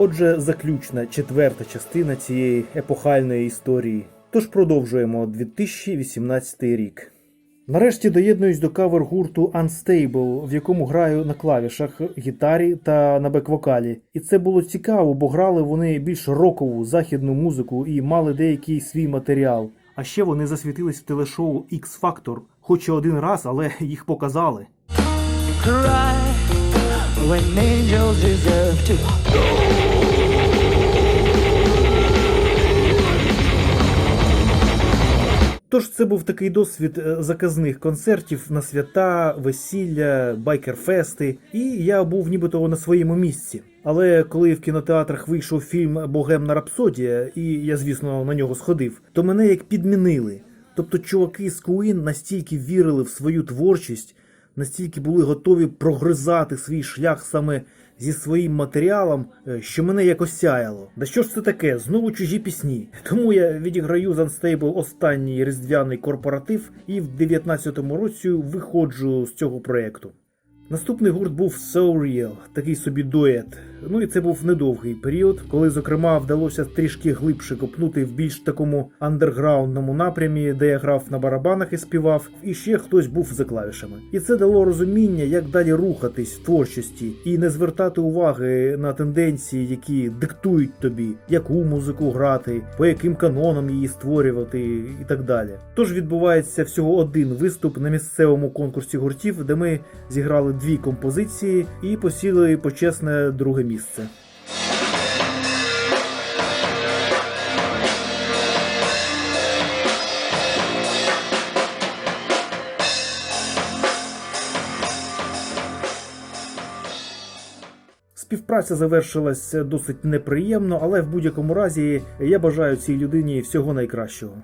Отже, заключна четверта частина цієї епохальної історії. Тож продовжуємо 2018 рік. Нарешті доєднуюсь до кавер гурту Unstable, в якому граю на клавішах, гітарі та на бек-вокалі. І це було цікаво, бо грали вони більш рокову західну музику і мали деякий свій матеріал. А ще вони засвітились в телешоу X Factor, хоч і один раз, але їх показали. cry when angels deserve to. Тож це був такий досвід е, заказних концертів на свята, весілля, байкерфести, і я був нібито на своєму місці. Але коли в кінотеатрах вийшов фільм Богемна Рапсодія, і я, звісно, на нього сходив, то мене як підмінили. Тобто, чуваки з Queen настільки вірили в свою творчість, настільки були готові прогризати свій шлях саме зі своїм матеріалом, е, що мене якось сяяло. Да що ж це таке? Знову чужі пісні. Тому я відіграю з Unstable останній різдвяний корпоратив і в 19-му році виходжу з цього проєкту. Наступний гурт був So Real, такий собі дует. Ну і це був недовгий період, коли, зокрема, вдалося трішки глибше копнути в більш такому андерграундному напрямі, де я грав на барабанах і співав, і ще хтось був за клавішами. І це дало розуміння, як далі рухатись в творчості і не звертати уваги на тенденції, які диктують тобі, яку музику грати, по яким канонам її створювати і так далі. Тож відбувається всього один виступ на місцевому конкурсі гуртів, де ми зіграли дві композиції і посіли почесне друге місце. Співпраця завершилась досить неприємно, але в будь-якому разі я бажаю цій людині всього найкращого.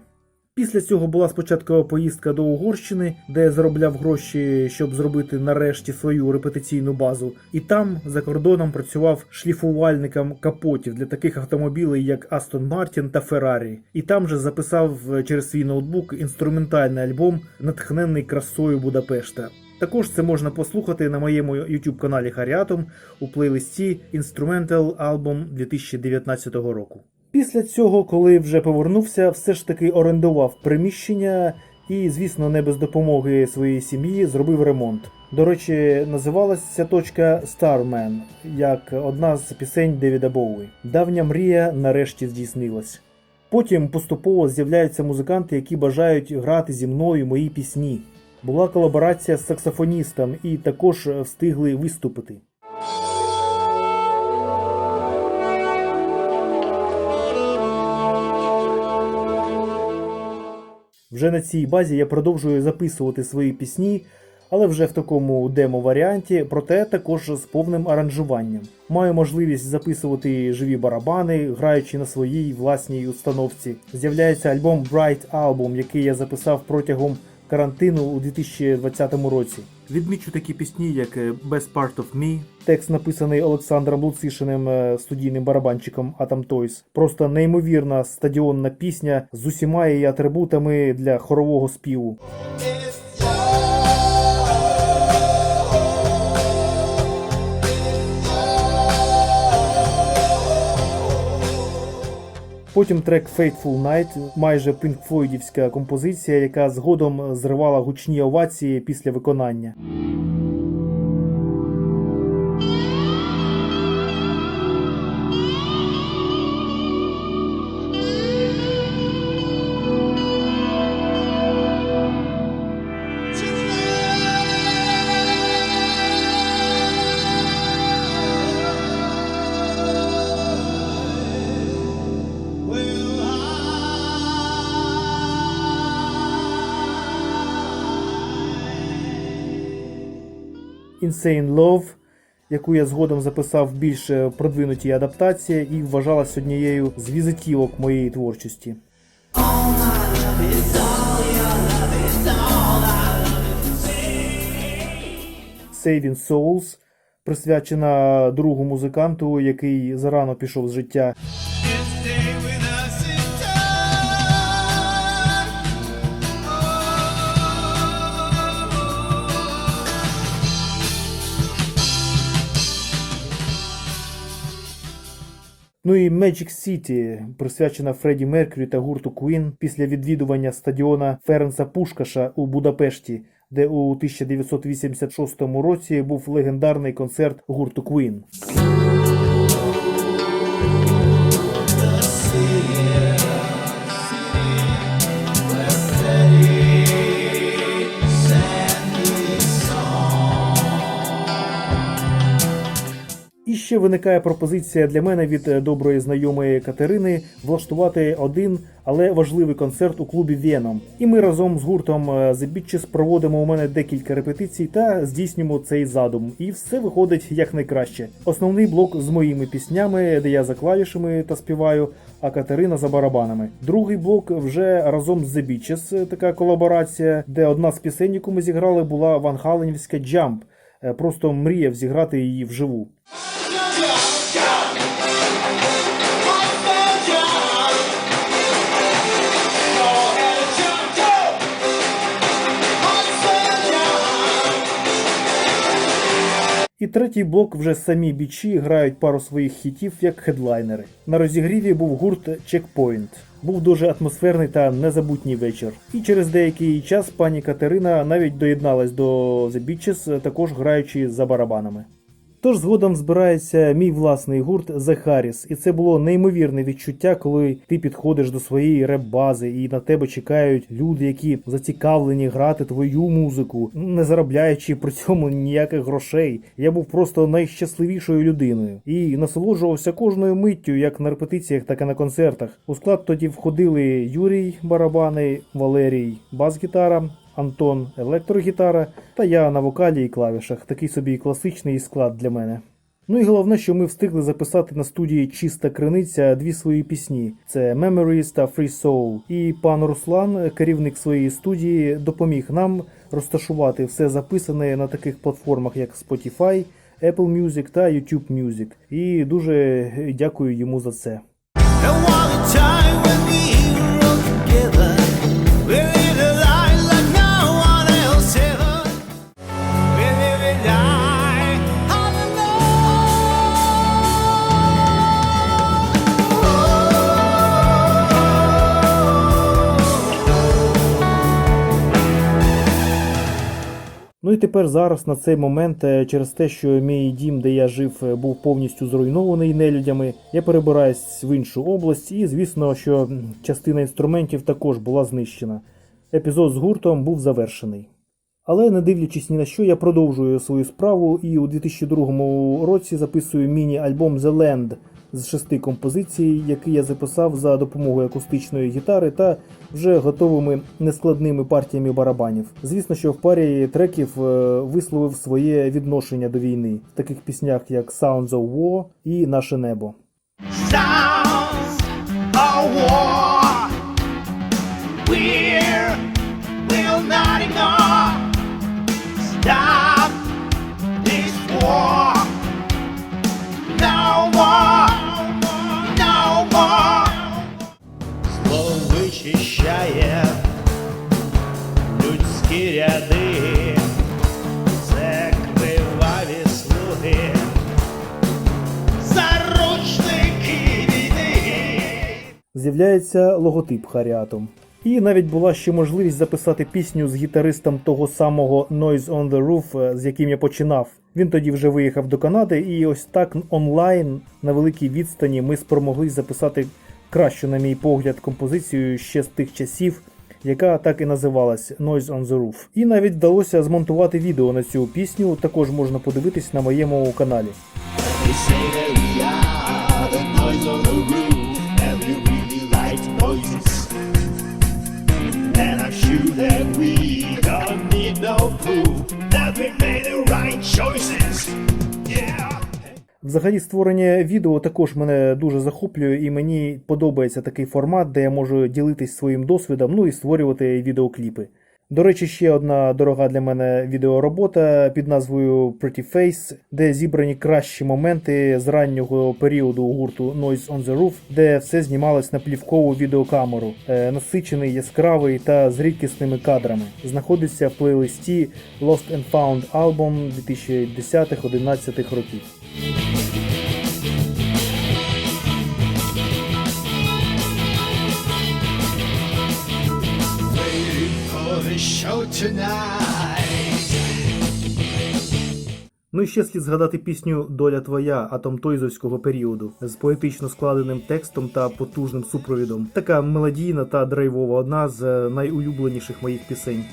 Після цього була спочатку поїздка до Угорщини, де заробляв гроші, щоб зробити нарешті свою репетиційну базу. І там за кордоном працював шліфувальником капотів для таких автомобілей, як Aston Martin та Ferrari. І там же записав через свій ноутбук інструментальний альбом, натхнений красою Будапешта. Також це можна послухати на моєму YouTube каналі Харіатом у плейлисті Instrumental Album 2019 року. Після цього, коли вже повернувся, все ж таки орендував приміщення і, звісно, не без допомоги своєї сім'ї зробив ремонт. До речі, називалася точка Starman, як одна з пісень Девіда Боуі. Давня мрія нарешті здійснилась. Потім поступово з'являються музиканти, які бажають грати зі мною мої пісні. Була колаборація з саксофоністом і також встигли виступити. Вже на цій базі я продовжую записувати свої пісні, але вже в такому демо-варіанті, проте також з повним аранжуванням. Маю можливість записувати живі барабани, граючи на своїй власній установці. З'являється альбом Bright Album, який я записав протягом карантину у 2020 році. Відмічу такі пісні, як е, Best Part of Me, текст написаний Олександром Луцишиним, е, студійним барабанчиком Atom Toys. Просто неймовірна стадіонна пісня з усіма її атрибутами для хорового співу. Потім трек Fateful Night, майже пінкфлойдівська композиція, яка згодом зривала гучні овації після виконання. Insane Love, яку я згодом записав в більш продвинутій адаптації і вважалась однією з візитівок моєї творчості. Saving Souls, присвячена другу музиканту, який зарано пішов з життя. Ну і Magic City, присвячена Фредді Меркюрі та гурту Queen після відвідування стадіона Ференса Пушкаша у Будапешті, де у 1986 році був легендарний концерт гурту Queen. Виникає пропозиція для мене від е, доброї знайомої Катерини влаштувати один, але важливий концерт у клубі Веном. І ми разом з гуртом е, The Bitches проводимо у мене декілька репетицій та здійснюємо цей задум. І все виходить якнайкраще. Основний блок з моїми піснями, де я за клавішами та співаю, а Катерина за барабанами. Другий блок вже разом з The Bitches, е, така колаборація, де одна з пісень, яку ми зіграли, була Ван Халенівська Jump. Просто мріяв зіграти її вживу. І третій блок вже самі бічі грають пару своїх хітів як хедлайнери. На розігріві був гурт Checkpoint. Був дуже атмосферний та незабутній вечір. І через деякий час пані Катерина навіть доєдналась до The Beaches, також граючи за барабанами. Тож згодом збирається мій власний гурт The і це було неймовірне відчуття, коли ти підходиш до своєї реп-бази, і на тебе чекають люди, які зацікавлені грати твою музику, не заробляючи при цьому ніяких грошей. Я був просто найщасливішою людиною і насолоджувався кожною миттю, як на репетиціях, так і на концертах. У склад тоді входили Юрій барабани, Валерій бас-гітара. Антон електрогітара та я на вокалі і клавішах. Такий собі класичний склад для мене. Ну і головне, що ми встигли записати на студії Чиста Криниця дві свої пісні: це Memories та Free Soul. І пан Руслан, керівник своєї студії, допоміг нам розташувати все записане на таких платформах, як Spotify, Apple Music та YouTube Music. І дуже дякую йому за це. І тепер зараз на цей момент, е, через те, що мій дім, де я жив, е, був повністю зруйнований нелюдями, я перебираюсь в іншу область, і звісно, що частина інструментів також була знищена. Епізод з гуртом був завершений. Але не дивлячись ні на що, я продовжую свою справу і у 2002 році записую міні-альбом The Land з шести композицій, які я записав за допомогою акустичної гітари та вже готовими нескладними партіями барабанів. Звісно, що в парі треків е, висловив своє відношення до війни в таких піснях, як Sounds of War і Наше небо. З'являється логотип Харіатом. І навіть була ще можливість записати пісню з гітаристом того самого Noise on the Roof, е, з яким я починав. Він тоді вже виїхав до Канади, і ось так онлайн на великій відстані ми спромогли записати кращу, на мій погляд, композицію ще з тих часів, яка так і називалась Noise on the Roof. І навіть вдалося змонтувати відео на цю пісню. Також можна подивитись на моєму каналі. Взагалі, створення відео також мене дуже захоплює, і мені подобається такий формат, де я можу ділитись своїм досвідом, ну і створювати відеокліпи. До речі, ще одна дорога для мене відеоробота під назвою Pretty Face, де зібрані кращі моменти з раннього періоду гурту Noise on the Roof, де все знімалось на плівкову відеокамеру, Е, насичений, яскравий та з рідкісними кадрами. Знаходиться в плейлисті Lost and Found Album 2010-11 років. the. Ну і ще слід згадати пісню Доля твоя атом тойзовського періоду з поетично складеним текстом та потужним супровідом. Така мелодійна та драйвова одна з найулюбленіших моїх пісень.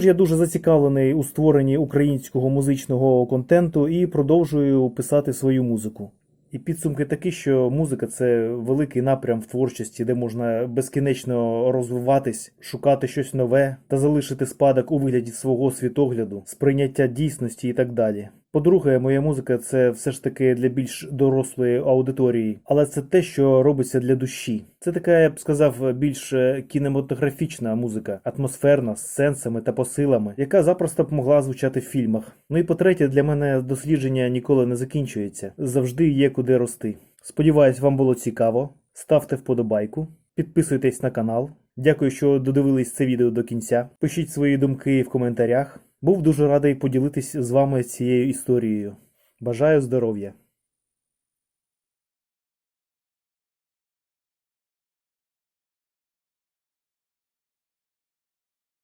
Тож я дуже зацікавлений у створенні українського музичного контенту і продовжую писати свою музику. І підсумки такі, що музика це великий напрям в творчості, де можна безкінечно розвиватись, шукати щось нове та залишити спадок у вигляді свого світогляду, сприйняття дійсності і так далі. По-друге, моя музика це все ж таки для більш дорослої аудиторії, але це те, що робиться для душі. Це така, я б сказав, більш е, кінематографічна музика, атмосферна, з сенсами та посилами, яка запросто б могла звучати в фільмах. Ну і по-третє, для мене дослідження ніколи не закінчується. Завжди є куди рости. Сподіваюсь, вам було цікаво. Ставте вподобайку, підписуйтесь на канал. Дякую, що додивились це відео до кінця. Пишіть свої думки в коментарях. Був дуже радий поділитись з вами цією історією. Бажаю здоров'я!